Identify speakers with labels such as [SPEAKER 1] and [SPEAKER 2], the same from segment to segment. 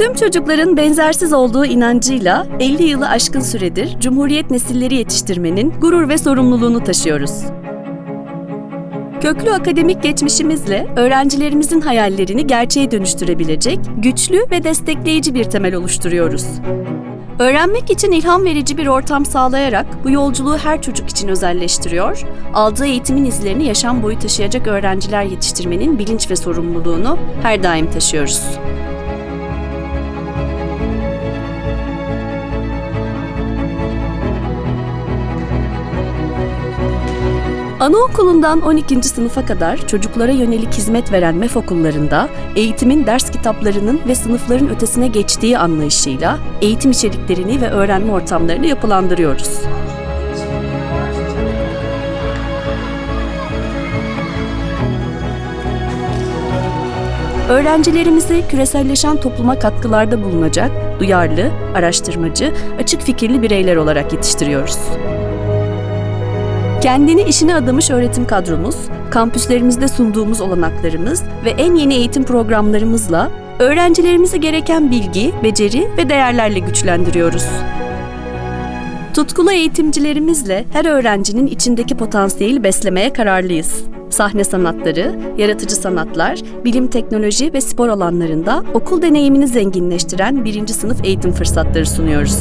[SPEAKER 1] Tüm çocukların benzersiz olduğu inancıyla 50 yılı aşkın süredir Cumhuriyet nesilleri yetiştirmenin gurur ve sorumluluğunu taşıyoruz. Köklü akademik geçmişimizle öğrencilerimizin hayallerini gerçeğe dönüştürebilecek güçlü ve destekleyici bir temel oluşturuyoruz. Öğrenmek için ilham verici bir ortam sağlayarak bu yolculuğu her çocuk için özelleştiriyor, aldığı eğitimin izlerini yaşam boyu taşıyacak öğrenciler yetiştirmenin bilinç ve sorumluluğunu her daim taşıyoruz. Anaokulundan 12. sınıfa kadar çocuklara yönelik hizmet veren MEF okullarında eğitimin ders kitaplarının ve sınıfların ötesine geçtiği anlayışıyla eğitim içeriklerini ve öğrenme ortamlarını yapılandırıyoruz. Öğrencilerimizi küreselleşen topluma katkılarda bulunacak, duyarlı, araştırmacı, açık fikirli bireyler olarak yetiştiriyoruz. Kendini işine adamış öğretim kadromuz, kampüslerimizde sunduğumuz olanaklarımız ve en yeni eğitim programlarımızla öğrencilerimizi gereken bilgi, beceri ve değerlerle güçlendiriyoruz. Tutkulu eğitimcilerimizle her öğrencinin içindeki potansiyeli beslemeye kararlıyız. Sahne sanatları, yaratıcı sanatlar, bilim, teknoloji ve spor alanlarında okul deneyimini zenginleştiren birinci sınıf eğitim fırsatları sunuyoruz.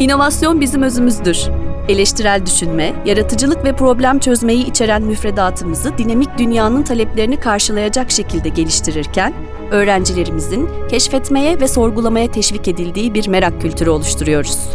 [SPEAKER 1] İnovasyon bizim özümüzdür. Eleştirel düşünme, yaratıcılık ve problem çözmeyi içeren müfredatımızı dinamik dünyanın taleplerini karşılayacak şekilde geliştirirken, öğrencilerimizin keşfetmeye ve sorgulamaya teşvik edildiği bir merak kültürü oluşturuyoruz.